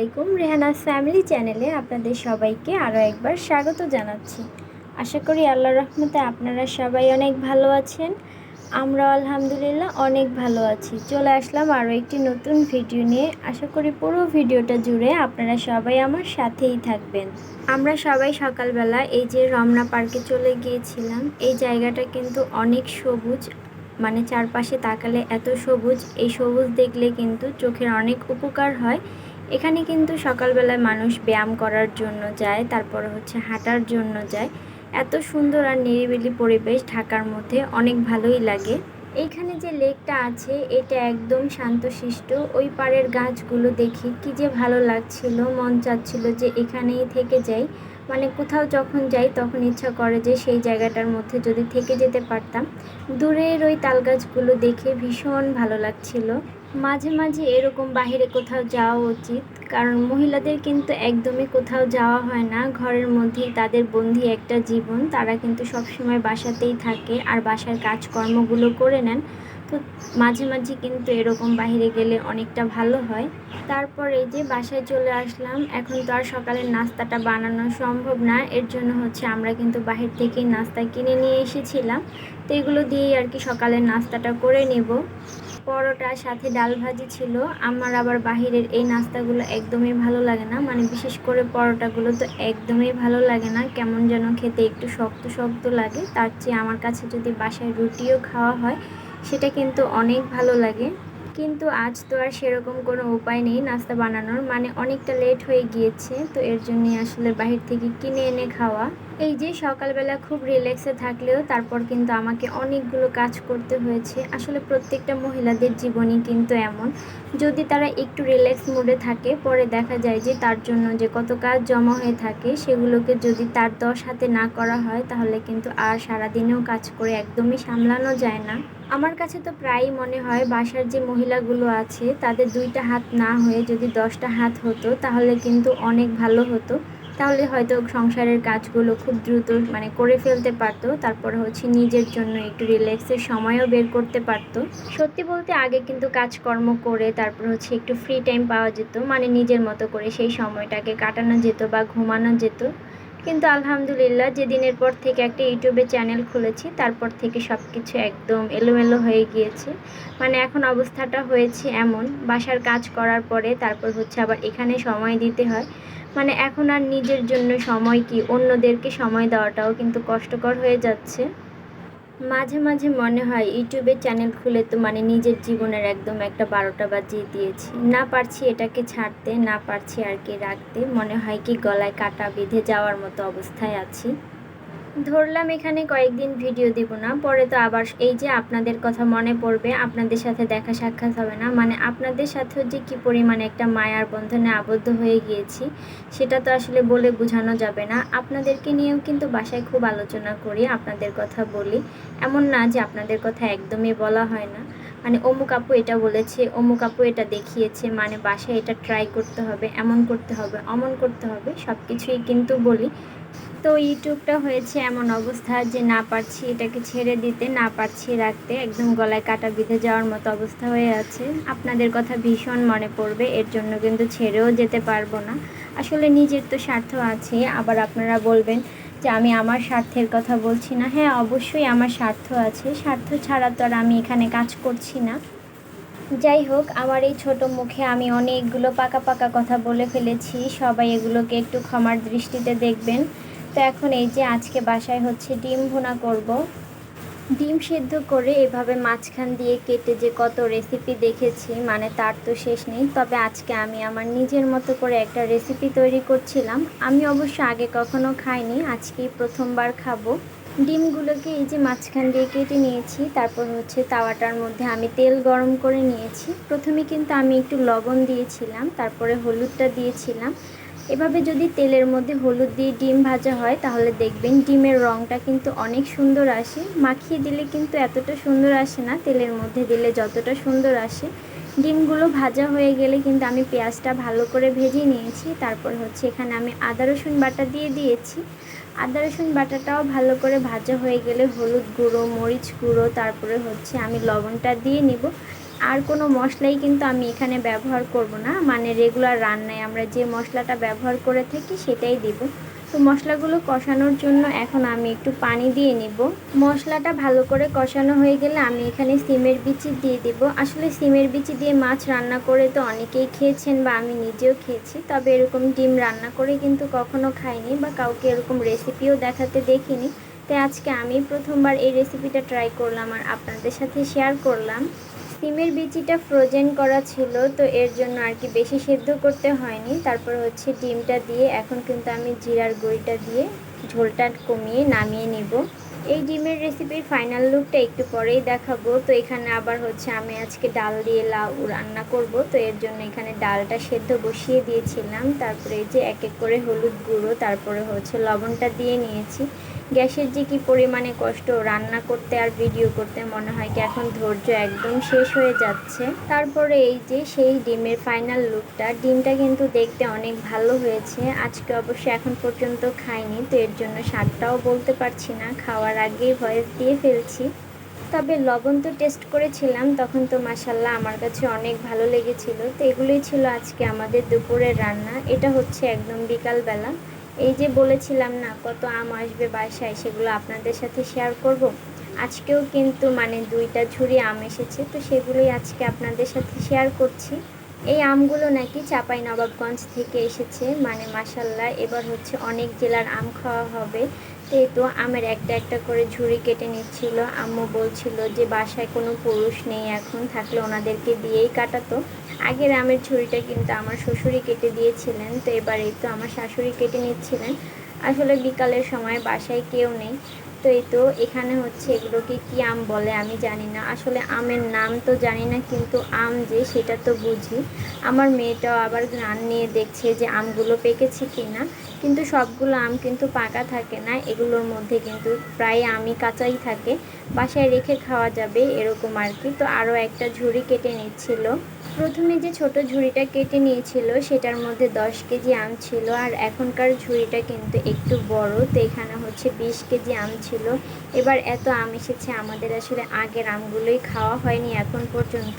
আলাইকুম রেহানাস ফ্যামিলি চ্যানেলে আপনাদের সবাইকে আরও একবার স্বাগত জানাচ্ছি। আশা করি আল্লাহ রহমতে আপনারা সবাই অনেক ভালো আছেন। আমরা আলহামদুলিল্লাহ অনেক ভালো আছি। চলে আসলাম আরও একটি নতুন ভিডিও নিয়ে। আশা করি পুরো ভিডিওটা জুড়ে আপনারা সবাই আমার সাথেই থাকবেন। আমরা সবাই সকালবেলা এই যে রমনা পার্কে চলে গিয়েছিলাম। এই জায়গাটা কিন্তু অনেক সবুজ মানে চারপাশে তাকালে এত সবুজ। এই সবুজ দেখলে কিন্তু চোখের অনেক উপকার হয়। এখানে কিন্তু সকালবেলায় মানুষ ব্যায়াম করার জন্য যায়, তারপরে হচ্ছে হাঁটার জন্য যায়। এত সুন্দর আর নিরিবিলি পরিবেশ ঢাকার মধ্যে, অনেক ভালোই লাগে। এইখানে যে লেকটা আছে, এটা একদম শান্তশিষ্ট। ওই পাড়ের গাছগুলো দেখি কি যে ভালো লাগছিল, মন চাচ্ছিল যে এখানেই থেকে যাই। মানে কোথাও যখন যাই, তখন ইচ্ছা করে যে সেই জায়গাটার মধ্যে যদি থেকে যেতে পারতাম। দূরের ওই তাল গাছগুলো দেখে ভীষণ ভালো লাগছিল। মাঝে মাঝে এরকম বাহিরে কোথাও যাওয়া উচিত, কারণ মহিলাদের কিন্তু একদমই কোথাও যাওয়া হয় না। ঘরের মধ্যেই তাদের বন্দি একটা জীবন, তারা কিন্তু সবসময় বাসাতেই থাকে আর বাসার কাজকর্মগুলো করে নেন। তো মাঝে মাঝে কিন্তু এরকম বাইরে গেলে অনেকটা ভালো হয়। তারপর এই যে বাসায় চলে আসলাম, এখন তো আর সকালের নাস্তাটা বানানো সম্ভব না। এর জন্য হচ্ছে আমরা কিন্তু বাহির থেকেই নাস্তা কিনে নিয়ে এসেছিলাম। তো এগুলো দিয়েই আর কি সকালের নাস্তাটা করে নেব। পরোটার সাথে ডাল ভাজি ছিল। আমার আবার বাহিরের এই নাস্তাগুলো একদমই ভালো লাগে না। মানে বিশেষ করে পরোটাগুলো তো একদমই ভালো লাগে না। কেমন যেন খেতে একটু শক্ত শক্ত লাগে। তার চেয়ে আমার কাছে যদি বাসায় রুটিও খাওয়া হয় সেটা কিন্তু অনেক ভালো লাগে। কিন্তু আজ তো আর সেরকম কোনো উপায় নেই নাস্তা বানানোর। মানে অনেকটা লেট হয়ে গিয়েছে, তো এর জন্যই আসলে বাহির থেকে কিনে এনে খাওয়া। এই যে সকালবেলা খুব রিল্যাক্সে থাকলেও তারপর কিন্তু আমাকে অনেকগুলো কাজ করতে হয়েছে। আসলে প্রত্যেকটা মহিলাদের জীবনই কিন্তু এমন। যদি তারা একটু রিল্যাক্স মুডে থাকে, পরে দেখা যায় যে তার জন্য যে কত কাজ জমা হয়ে থাকে, সেগুলোকে যদি তার দশ হাতে না করা হয়, তাহলে কিন্তু আর সারাদিনেও কাজ করে একদমই সামলানো যায় না। আমার কাছে তো প্রায়ই মনে হয়, বাসার যে মহিলাগুলো আছে, তাদের দুইটা হাত না হয়ে যদি দশটা হাত হতো, তাহলে কিন্তু অনেক ভালো হতো। তাহলে হয়তো সংসারের কাজগুলো খুব দ্রুত মানে করে ফেলতে পারতো। তারপরে হচ্ছে নিজের জন্য একটু রিল্যাক্সের সময়ও বের করতে পারতো। সত্যি বলতে আগে কিন্তু কাজকর্ম করে তারপর হচ্ছে একটু ফ্রি টাইম পাওয়া যেত মানে নিজের মতো করে সেই সময়টাকে কাটানো যেত বা ঘুমানো যেত। কিন্তু আলহামদুলিল্লাহ যেদিনের পর থেকে একটা ইউটিউবে চ্যানেল খুলেছি, তারপর থেকে সব কিছু একদম এলোমেলো হয়ে গিয়েছে। মানে এখন অবস্থাটা হয়েছে এমন, বাসার কাজ করার পরে তারপর হচ্ছে আবার এখানে সময় দিতে হয়। মানে এখন আর নিজের জন্য সময় কি? অন্যদেরকে সময় দেওয়াটাও কিন্তু কষ্টকর হয়ে যাচ্ছে। মাঝে মাঝে মনে হয়, ইউটিউবে চ্যানেল খুলে তো মানে নিজের জীবনের একদম একটা বারোটা বাজিয়ে দিয়েছি। না পারছি এটাকে ছাড়তে, না পারছি আর কি রাখতে। মনে হয় কি গলায় কাটা বেঁধে যাওয়ার মতো অবস্থায় আছি। ধরলাম এখানে কয়েকদিন ভিডিও দিব না, পরে তো আবার এই যে আপনাদের কথা মনে পড়বে, আপনাদের সাথে দেখা সাক্ষাৎ হবে না। মানে আপনাদের সাথেও যে কী পরিমাণে একটা মায়ার বন্ধনে আবদ্ধ হয়ে গিয়েছি, সেটা তো আসলে বলে বোঝানো যাবে না। আপনাদেরকে নিয়েও কিন্তু বাসায় খুব আলোচনা করি, আপনাদের কথা বলি। এমন না যে আপনাদের কথা একদমই বলা হয় না। মানে অমুক আপু এটা বলেছে, অমুক আপু এটা দেখিয়েছে মানে বাসায় এটা ট্রাই করতে হবে, এমন করতে হবে, অমন করতে হবে সব কিছুই কিন্তু বলি। তো ইউটিউবটা হয়েছে এমন অবস্থা যে না পারছি এটাকে ছেড়ে দিতে, না পারছি রাখতে, একদম গলায় কাটা বিঁধে যাওয়ার মতো অবস্থা হয়ে আছে। আপনাদের কথা ভীষণ মনে পড়বে, এর জন্য কিন্তু ছেড়েও যেতে পারব না। আসলে নিজের তো স্বার্থ আছে, আবার আপনারা বলবেন যে আমি আমার স্বার্থের কথা বলছি না। হ্যাঁ অবশ্যই আমার স্বার্থ আছে। স্বার্থ ছাড়া তো আর আমি এখানে কাজ করছি না। যাই হোক, আমার এই ছোট মুখে আমি অনেকগুলো পাকা পাকা কথা বলে ফেলেছি। সবাই এগুলোকে একটু ক্ষমার দৃষ্টিতে দেখবেন। তো এখন এই যে আজকে বাসায় হচ্ছে ডিম ভুনা করব। ডিম সেদ্ধ করে এভাবে মাঝখান দিয়ে কেটে যে কত রেসিপি দেখেছি মানে তার তো শেষ নেই। তবে আজকে আমি আমার নিজের মতো করে একটা রেসিপি তৈরি করছিলাম। আমি অবশ্য আগে কখনো খাইনি, আজকেই প্রথমবার খাব। ডিমগুলোকে এই যে মাঝখান দিয়ে কেটে নিয়েছি, তারপর হচ্ছে তাওয়াটার মধ্যে আমি তেল গরম করে নিয়েছি। প্রথমে কিন্তু আমি একটু লবণ দিয়েছিলাম, তারপরে হলুদটা দিয়েছিলাম। এভাবে যদি তেলের মধ্যে হলুদ দিয়ে ডিম ভাজা হয়, তাহলে দেখবেন ডিমের রঙটা কিন্তু অনেক সুন্দর আসে। মাখিয়ে দিলে কিন্তু এতটা সুন্দর আসে না, তেলের মধ্যে দিলে যতটা সুন্দর আসে। ডিমগুলো ভাজা হয়ে গেলে কিন্তু আমি পেঁয়াজটা ভালো করে ভেজে নিয়েছি। তারপর হচ্ছে এখানে আমি আদা, রসুন বাটা দিয়ে দিয়েছি। আদা, রসুন বাটাটাও ভালো করে ভাজা হয়ে গেলে হলুদ গুঁড়ো, মরিচ গুঁড়ো, তারপরে হচ্ছে আমি লবণটা দিয়ে নিব। আর কোনো মশলাই কিন্তু আমি এখানে ব্যবহার করব না। মানে রেগুলার রান্নায় আমরা যে মশলাটা ব্যবহার করে থাকি সেটাই দিব। তো মশলাগুলো কষানোর জন্য এখন আমি একটু পানি দিয়ে নিব। মশলাটা ভালো করে কষানো হয়ে গেলে আমি এখানে সিমের বিচি দিয়ে দিব। আসলে সিমের বিচি দিয়ে মাছ রান্না করে তো অনেকেই খেয়েছেন বা আমি নিজেও খেয়েছি। তবে এরকম ডিম রান্না করে কিন্তু কখনো খাইনি বা কাউকে এরকম রেসিপিও দেখাতে দেখিনি। তাই আজকে আমি প্রথমবার এই রেসিপিটা ট্রাই করলাম আর আপনাদের সাথে শেয়ার করলাম। সিমের বিচিটা ফ্রোজেন করা ছিল, তো এর জন্য আর কি বেশি সেদ্ধ করতে হয়নি। তারপর হচ্ছে ডিমটা দিয়ে, এখন কিন্তু আমি জিরার গুঁড়িটা দিয়ে ঝোলটা কমিয়ে নামিয়ে নিব। এই ডিমের রেসিপির ফাইনাল লুকটা একটু পরেই দেখাবো। তো এখানে আবার হচ্ছে আমি আজকে ডাল দিয়ে লাউ রান্না করব। তো এর জন্য এখানে ডালটা সেদ্ধ বসিয়ে দিয়েছিলাম। তারপরে এই যে এক এক করে হলুদ গুঁড়ো, তারপরে হচ্ছে লবণটা দিয়ে নিয়েছি। গ্যাসের যে কি পরিমাণে কষ্ট, রান্না করতে আর ভিডিও করতে মনে হয় কি এখন ধৈর্য একদম শেষ হয়ে যাচ্ছে। তারপরে এই যে সেই ডিমের ফাইনাল লুকটা ডিমটা কিন্তু দেখতে অনেক ভালো হয়েছে। আজকে অবশ্য এখন পর্যন্ত খাইনি, তো এর জন্য স্বাদটাও বলতে পারছি না। খাওয়ার আগেই ভয়েস দিয়ে ফেলছি। তবে লবণ তো টেস্ট করেছিলাম, তখন তো মাসাল্লাহ আমার কাছে অনেক ভালো লেগেছিল। তো এগুলোই ছিল আজকে আমাদের দুপুরের রান্না। এটা হচ্ছে একদম বিকালবেলা। এই যে বলেছিলাম না, কত আম আসবে বাসায়, সেগুলো আপনাদের সাথে শেয়ার করব। আজকেও কিন্তু মানে দুইটা ঝুড়ি আম এসেছে, তো সেগুলোই আজকে আপনাদের সাথে শেয়ার করছি। এই আমগুলো নাকি চাপাই নবাবগঞ্জ থেকে এসেছে। মানে মাসাল্লাহ এবার হচ্ছে অনেক জেলার আম খাওয়া হবে। তো আমের একটা একটা করে ঝুড়ি কেটে নিচ্ছিল। আম্মু বলছিল যে বাসায় কোনো পুরুষ নেই এখন, থাকলে ওনাদেরকে দিয়েই কাটাতো। আগের আমের ঝুড়িটা কিন্তু আমার শ্বশুরই কেটে দিয়েছিলেন, তো এবার তো আমার শাশুড়ি কেটে নিচ্ছিলেন। আসলে বিকালের সময় বাসায় কেউ নেই, তো এই তো এখানে হচ্ছে এগুলোকে কি আম বলে আমি জানি না। আসলে আমের নাম তো জানি না, কিন্তু আম যে সেটা তো বুঝি। আমার মেয়েটাও আবার গান নিয়ে দেখছে যে আমগুলো পেকেছে কি না কিন্তু সবগুলো আম কিন্তু পাকা থাকে না, এগুলোর মধ্যে কিন্তু প্রায় আমই কাঁচাই থাকে। বাসায় রেখে খাওয়া যাবে এরকম আর কি। তো আরও একটা ঝুড়ি কেটে নিচ্ছিল। প্রথমে যে ছোট ঝুড়িটা কেটে নিয়েছিল, সেটার মধ্যে দশ কেজি আম ছিল। আর এখনকার ঝুড়িটা কিন্তু একটু বড়, তো এখানে হচ্ছে বিশ কেজি আম ছিল। এবার এত আম এসেছে, আমাদের আসলে আগের আমগুলোই খাওয়া হয়নি এখন পর্যন্ত।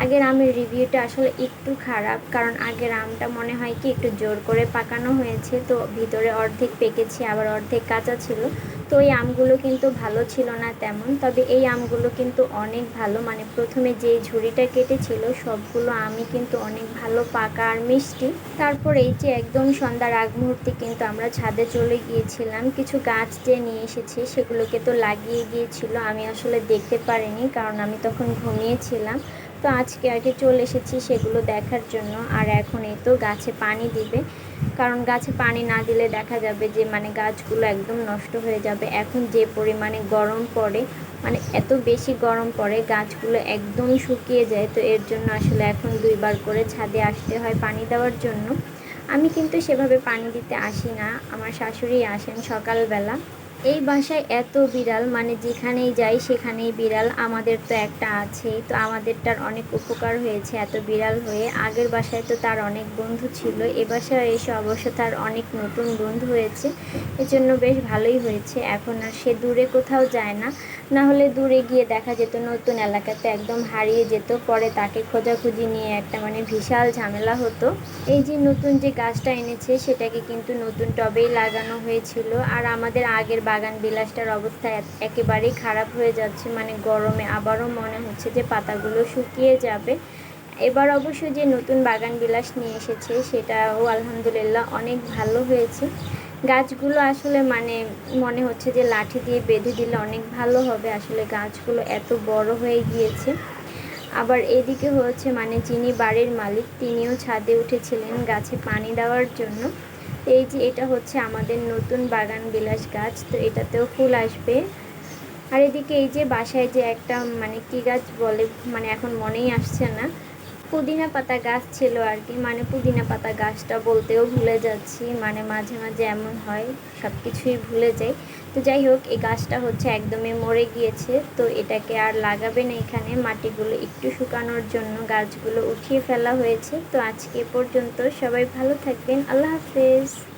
আগের আমের রিভিউটা আসলে একটু খারাপ, কারণ আগের আমটা মনে হয় কি একটু জোর করে পাকানো হয়েছে, তো ভিতরে অর্ধেক পেকেছে, আবার অর্ধেক কাঁচা ছিল। তো এই আমগুলো কিন্তু ভালো ছিল না তেমন, তবে এই আমগুলো কিন্তু অনেক ভালো। মানে প্রথমে যে ঝুড়িটা কেটেছিল, সবগুলো আমি কিন্তু অনেক ভালো পাকা আর মিষ্টি। তারপর এই যে একদম সন্ধ্যার আগ মুহূর্তে কিন্তু আমরা ছাদে চলে গিয়েছিলাম। কিছু গাছ যে নিয়ে এসেছে, সেগুলোকে তো লাগিয়ে গিয়েছিল, আমি আসলে দেখতে পারিনি, কারণ আমি তখন ঘুমিয়েছিলাম। তো আজকে আর কি চলে এসেছি সেগুলো দেখার জন্য। আর এখন এই তো গাছে পানি দিবে। কারণ গাছে পানি না দিলে দেখা যাবে যে মানে গাছগুলো একদম নষ্ট হয়ে যাবে। এখন যে পরিমাণে গরম পড়ে মানে এত বেশি গরম পড়ে, গাছগুলো একদম শুকিয়ে যায়। তো এর জন্য আসলে এখন দুইবার করে ছাদে আসতে হয় পানি দেওয়ার জন্য। আমি কিন্তু সেভাবে পানি দিতে আসি না। আমার শাশুড়ি আসেন সকালবেলা। এই বাসায় এত বিড়াল মানে যেখানেই যাই সেখানেই বিড়াল আমাদের তো একটা আছেই তো আমাদেরটার অনেক উপকার হয়েছে এত বিড়াল হয়ে। আগের বাসায় তো তার অনেক বন্ধু ছিল, এ বাসায় এসে অবশ্য তার অনেক নতুন বন্ধু হয়েছে। এজন্য বেশ ভালোই হয়েছে। এখন আর সে দূরে কোথাও যায় না। না হলে দূরে গিয়ে দেখা যেত, নতুন এলাকাতে একদম হারিয়ে যেত। পরে তাকে খোঁজাখুঁজি নিয়ে একটা মানে বিশাল ঝামেলা হতো। এই যে নতুন যে গাছটা এনেছে, সেটাকে কিন্তু নতুন টবেই লাগানো হয়েছিল। আর আমাদের আগের বাগান বিলাসটার অবস্থা একেবারেই খারাপ হয়ে যাচ্ছে। মানে গরমে আবারও মনে হচ্ছে যে পাতাগুলো শুকিয়ে যাবে। এবার অবশ্য যে নতুন বাগান বিলাস নিয়ে এসেছে, সেটাও আলহামদুলিল্লাহ অনেক ভালো হয়েছে। গাছগুলো আসলে মানে মনে হচ্ছে যে লাঠি দিয়ে বেঁধে দিলে অনেক ভালো হবে। আসলে গাছগুলো এত বড় হয়ে গিয়েছে। আবার এদিকে হচ্ছে মানে যিনি বাড়ির মালিক, তিনিও ছাদে উঠেছিলেন গাছে পানি দেওয়ার জন্য। এই যে এটা হচ্ছে আমাদের নতুন বাগান বিলাস গাছ, তো এটাতেও ফুল আসবে। আর এদিকে এই যে বাসায় যে একটা মানে কি গাছ বলে মানে এখন মনেই আসছে না। পুদিনা পাতা গাছ ছিল আর কি। মানে পুদিনা পাতা গাছটা বলতেও ভুলে যাচ্ছি। মানে মাঝে মাঝে এমন হয় সব কিছুই ভুলে যাই। তো যাই হোক, এই গাছটা হচ্ছে একদমই মরে গিয়েছে। তো এটাকে আর লাগাবে না এখানে। মাটিগুলো একটু শুকানোর জন্য গাছগুলো উঠিয়ে ফেলা হয়েছে। তো আজকে পর্যন্ত সবাই ভালো থাকবেন। আল্লাহ হাফেজ।